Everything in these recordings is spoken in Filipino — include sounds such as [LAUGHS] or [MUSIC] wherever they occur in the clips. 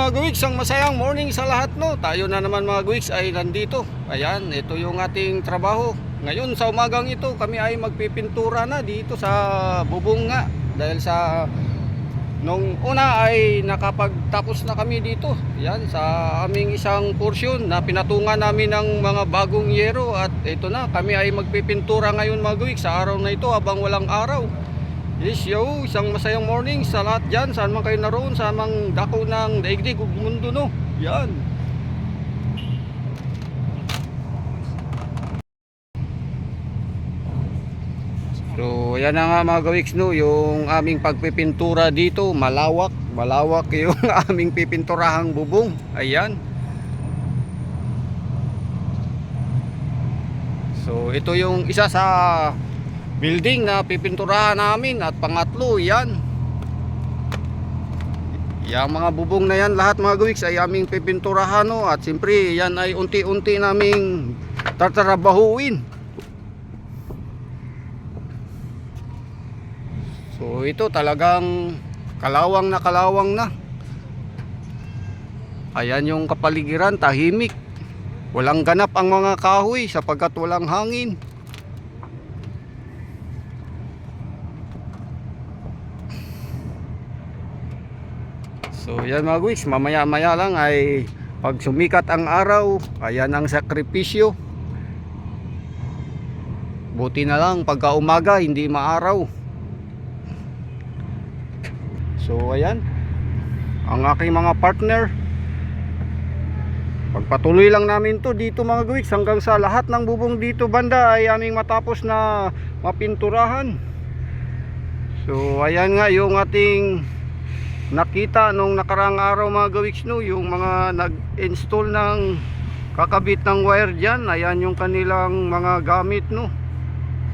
mga Gwigs, ang masayang morning sa lahat no. Tayo na naman mga Gwigs ay nandito. Ayan, ito yung ating trabaho. Ngayon sa umagang ito, kami ay magpipintura na dito sa bubong nga. Dahil sa nung una ay nakapagtapos na kami dito. Yan sa aming isang porsyon na pinatungan namin ng mga bagong yero at ito na kami ay magpipintura ngayon mga Gwigs sa araw na ito habang walang araw. Yes, yo, isang masayang morning sa lahat dyan. Saan man kayo naroon, sa mang dako ng daigdig ug mundo, no? Yan. So, yan na nga mga gawiks, no? Yung aming pagpipintura dito, malawak. Malawak [LAUGHS] yung aming pipinturahang bubong. Ayan. So, ito yung isa sa building na pipinturahan namin at pangatlo yan. Yung mga bubong na yan lahat mga gawiks ay aming pipinturahan no? at siyempre yan ay unti-unti naming tatrabahuin so ito talagang kalawang na kalawang na. Ayan yung kapaligiran tahimik. Walang ganap ang mga kahoy sapagkat walang hangin So yan mga guys, mamaya maya lang ay pag sumikat ang araw, ayan ang sakripisyo. Buti na lang pagka umaga hindi maaraw. So ayan, ang aking mga partner. Pagpatuloy lang namin to dito mga guys hanggang sa lahat ng bubong dito banda ay aming matapos na mapinturahan. So ayan nga yung ating nakita nung nakarang araw mga gawiks no yung mga nag-install ng kakabit ng wire dyan. Ayan yung kanilang mga gamit no?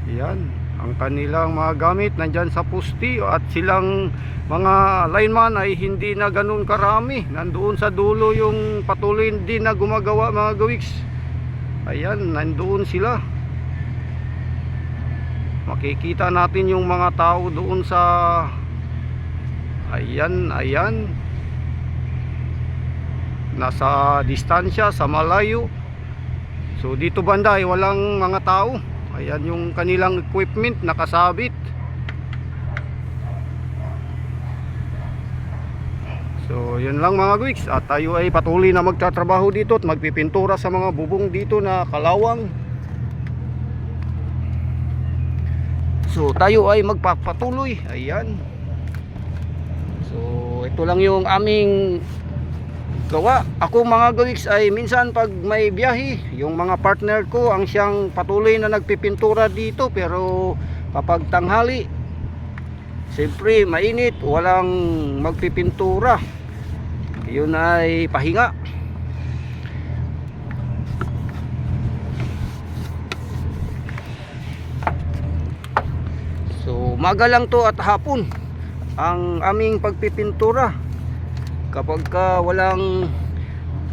Yan ang kanilang mga gamit nandyan sa pusti at silang mga lineman ay hindi na ganun karami. Nandoon sa dulo yung patuloy din na gumagawa mga gawiks. Ayan nandoon sila. Makikita natin yung mga tao doon sa Ayan, ayan. Nasa distansya, sa malayo. So dito banda ay walang mga tao. Ayan yung kanilang equipment nakasabit. So yun lang mga guys. At tayo ay patuloy na magtatrabaho dito at magpipintura sa mga bubong dito na kalawang. So tayo ay magpapatuloy. Ayan. So, ito lang yung aming gawa. Ako mga gawiks ay minsan pag may biyahe, yung mga partner ko ang siyang patuloy na nagpipintura dito pero kapag tanghali, siyempre mainit, walang magpipintura. Yun ay pahinga. So, maga lang to at hapon ang aming pagpipintura. Kapag ka walang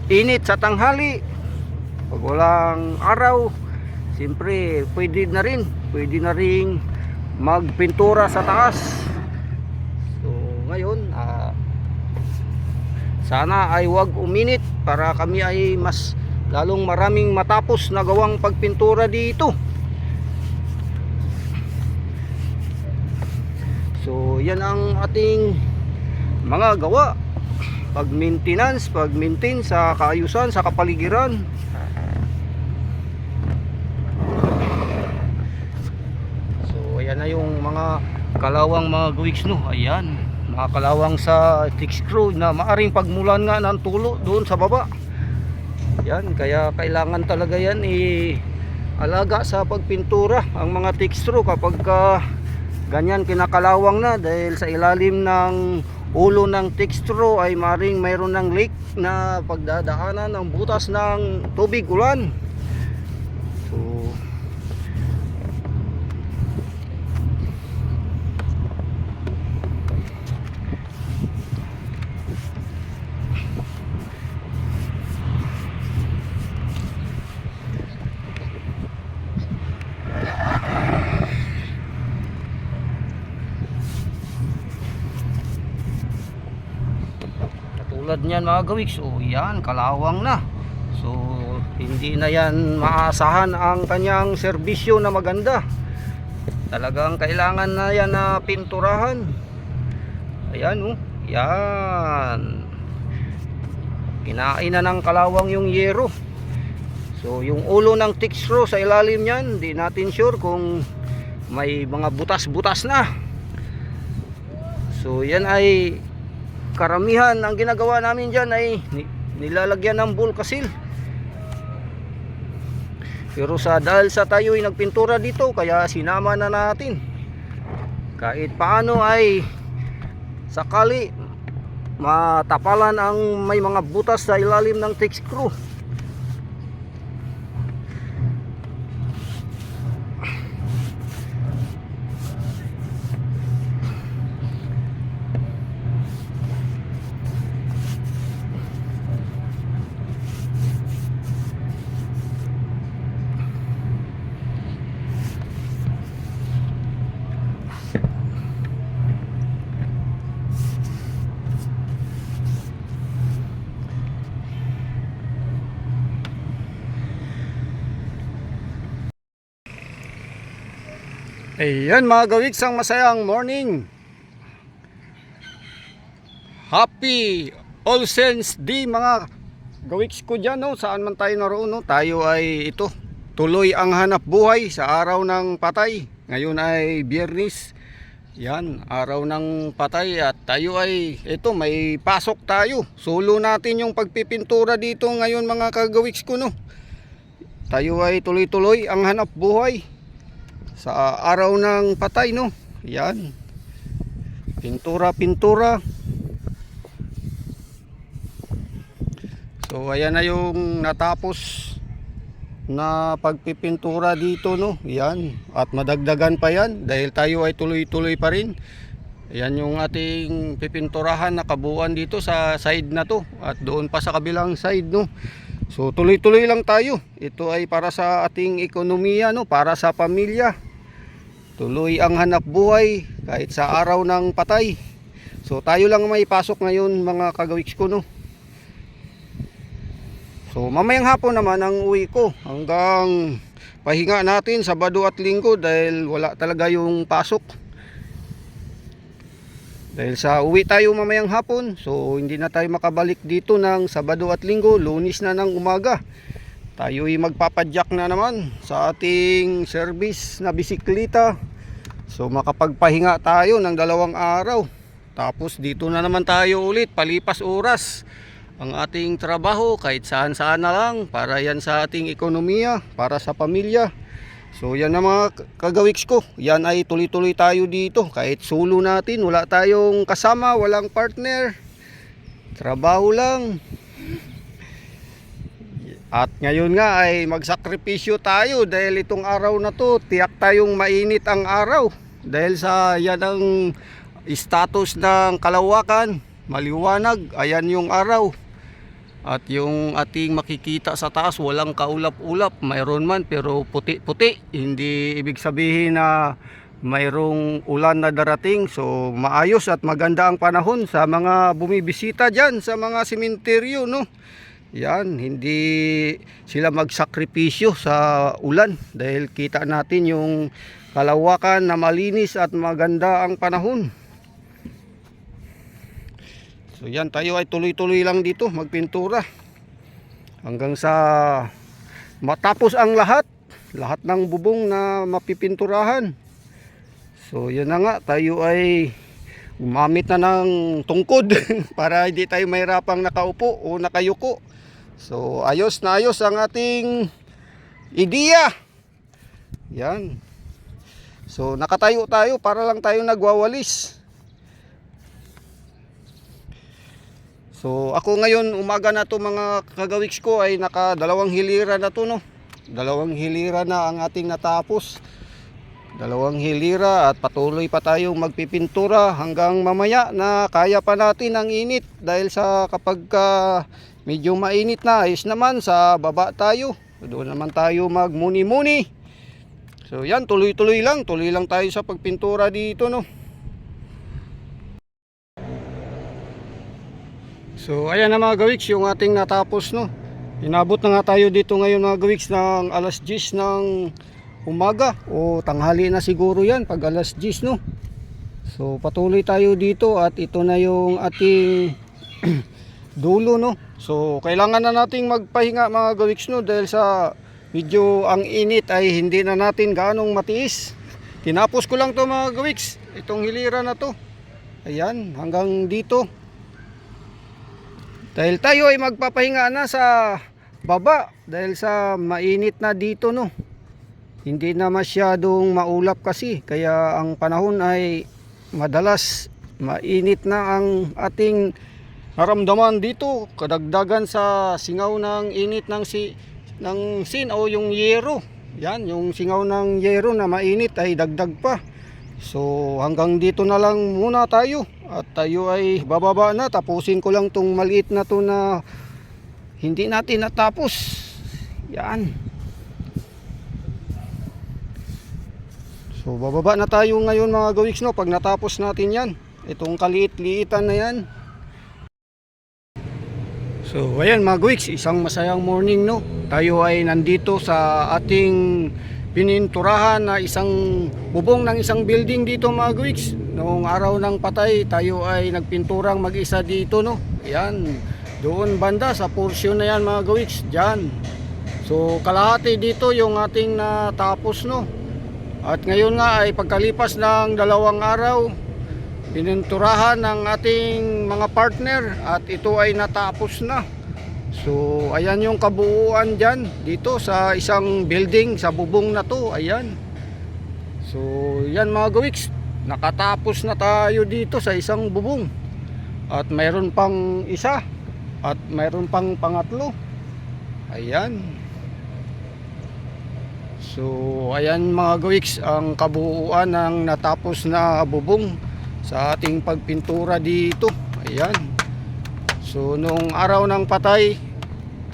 init sa tanghali pag walang araw siyempre pwede na rin pwede na rin magpintura sa taas. So ngayon ah, sana ay wag uminit para kami ay mas lalong maraming matapos na gawang pagpintura dito So, yan ang ating mga gawa. Pag maintenance, pag maintain sa kaayusan, sa kapaligiran. So, ayan na yung mga kalawang mga guwiks no. Ayan, mga kalawang sa thick screw na maaring pagmulan nga ng tulo doon sa baba. Yan, kaya kailangan talaga yan i alaga sa pagpintura ang mga screw kapag ka ganyan kinakalawang na dahil sa ilalim ng ulo ng textro ay maring mayroon ng leak na pagdadaanan ng butas ng tubig ulan so tulad niyan mga gawiks, oh yan, kalawang na. So, hindi na yan maasahan ang kanyang serbisyo na maganda. Talagang kailangan na yan na pinturahan. Ayan oh, yan. Kinain na ng kalawang yung yero. So, yung ulo ng screw sa ilalim niyan, di natin sure kung may mga butas-butas na. So, yan ay karamihan ang ginagawa namin dyan ay ni- nilalagyan ng bulkasil. Pero sa dahil sa tayo ay nagpintura dito kaya sinama na natin. Kahit paano ay sakali matapalan ang may mga butas sa ilalim ng thick screw Ayan mga gawiks, ang masayang morning. Happy All Saints Day mga gawiks ko dyan. No? Saan man tayo naroon. No? Tayo ay ito, tuloy ang hanap buhay sa araw ng patay. Ngayon ay biyernes. Yan, araw ng patay at tayo ay ito may pasok tayo. Solo natin yung pagpipintura dito ngayon mga kagawiks ko no. Tayo ay tuloy-tuloy ang hanap buhay sa araw ng patay no? Yan. Pintura pintura so ayan na yung natapos na pagpipintura dito no? Yan. At madagdagan pa yan dahil tayo ay tuloy tuloy pa rin. Yan yung ating pipinturahan na kabuuan dito sa side na to. At doon pa sa kabilang side no So tuloy-tuloy lang tayo. Ito ay para sa ating ekonomiya no, para sa pamilya. Tuloy ang hanap buhay kahit sa araw ng patay. So tayo lang may pasok ngayon mga kagawiks ko no. So mamayang hapon naman ang uwi ko hanggang pahinga natin Sabado at Linggo dahil wala talaga yung pasok. Dahil sa uwi tayo mamayang hapon, so hindi na tayo makabalik dito ng Sabado at Linggo, Lunis na ng umaga. Tayo ay magpapadyak na naman sa ating service na bisikleta. So makapagpahinga tayo ng dalawang araw. Tapos dito na naman tayo ulit, palipas oras. Ang ating trabaho kahit saan saan na lang para yan sa ating ekonomiya, para sa pamilya. So yan na mga kagawiks ko. Yan ay tuloy-tuloy tayo dito. Kahit solo natin, wala tayong kasama, walang partner. Trabaho lang. At ngayon nga ay magsakripisyo tayo dahil itong araw na to, tiyak tayong mainit ang araw. Dahil sa yan ang status ng kalawakan, maliwanag, ayan yung araw. At yung ating makikita sa taas, walang kaulap-ulap. Mayroon man pero puti-puti. Hindi ibig sabihin na mayroong ulan na darating. So maayos at maganda ang panahon sa mga bumibisita dyan sa mga simenteryo. No? Yan, hindi sila magsakripisyo sa ulan dahil kita natin yung kalawakan na malinis at maganda ang panahon. So yan, tayo ay tuloy-tuloy lang dito magpintura. Hanggang sa matapos ang lahat, lahat ng bubong na mapipinturahan. So yan na nga, tayo ay gumamit na ng tungkod [LAUGHS] para hindi tayo mahirapang nakaupo o nakayuko. So ayos na ayos ang ating ideya. Yan. So nakatayo tayo para lang tayo nagwawalis. So ako ngayon umaga na to mga kagawiks ko ay naka dalawang hilira na to no. Dalawang hilira na ang ating natapos. Dalawang hilira at patuloy pa tayong magpipintura hanggang mamaya na kaya pa natin ang init dahil sa kapag ka medyo mainit na ayos naman sa baba tayo. Doon naman tayo magmuni-muni. So yan tuloy-tuloy lang, tuloy lang tayo sa pagpintura dito no. So ayan na mga gawiks yung ating natapos no. Inabot na nga tayo dito ngayon mga gawiks ng alas 10 ng umaga o tanghali na siguro yan pag alas 10 no. So patuloy tayo dito at ito na yung ating [CLEARS THROAT] dulo no. So kailangan na nating magpahinga mga gawiks no dahil sa medyo ang init ay hindi na natin gaanong matiis. Tinapos ko lang to mga gawiks. Itong hilira na to. Ayan hanggang dito. Dahil tayo ay magpapahinga na sa baba dahil sa mainit na dito no. Hindi na masyadong maulap kasi kaya ang panahon ay madalas mainit na ang ating naramdaman dito kadagdagan sa singaw ng init ng si ng sin o yung yero. Yan, yung singaw ng yero na mainit ay dagdag pa. So hanggang dito na lang muna tayo at tayo ay bababa na tapusin ko lang tong maliit na to na hindi natin natapos. Yan. So bababa na tayo ngayon mga gawiks no pag natapos natin yan. Itong kaliit-liitan na yan. So ayan mga gawiks, isang masayang morning no. Tayo ay nandito sa ating pininturahan na isang bubong ng isang building dito mga gawiks. Noong araw ng patay, tayo ay nagpinturang mag-isa dito no. Ayan, doon banda sa portion na yan mga gawiks, dyan. So kalahati dito yung ating natapos no. At ngayon nga ay pagkalipas ng dalawang araw, pininturahan ng ating mga partner at ito ay natapos na. So ayan yung kabuuan dyan dito sa isang building sa bubong na to. Ayan. So yan mga gawiks, nakatapos na tayo dito sa isang bubong. At mayroon pang isa at mayroon pang pangatlo. Ayan. So ayan mga gawiks ang kabuuan ng natapos na bubong sa ating pagpintura dito. Ayan. So nung araw ng patay,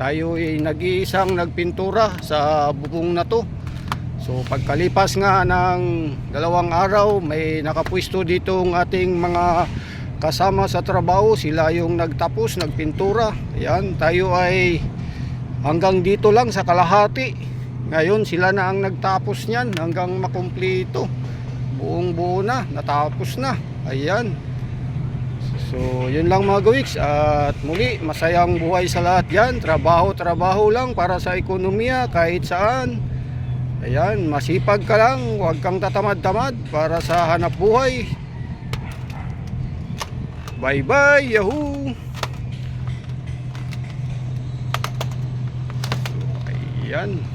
tayo ay nag-iisang nagpintura sa bubong na to. So pagkalipas nga ng dalawang araw, may nakapwisto dito ang ating mga kasama sa trabaho. Sila yung nagtapos, nagpintura. Ayan, tayo ay hanggang dito lang sa kalahati. Ngayon sila na ang nagtapos niyan hanggang makumpleto. Buong buo na, natapos na. Ayan. So, yun lang mga gawiks. At muli, masayang buhay sa lahat yan. Trabaho, trabaho lang para sa ekonomiya kahit saan. Ayan, masipag ka lang. Huwag kang tatamad-tamad para sa hanap buhay. Bye-bye, yahoo! Ayan.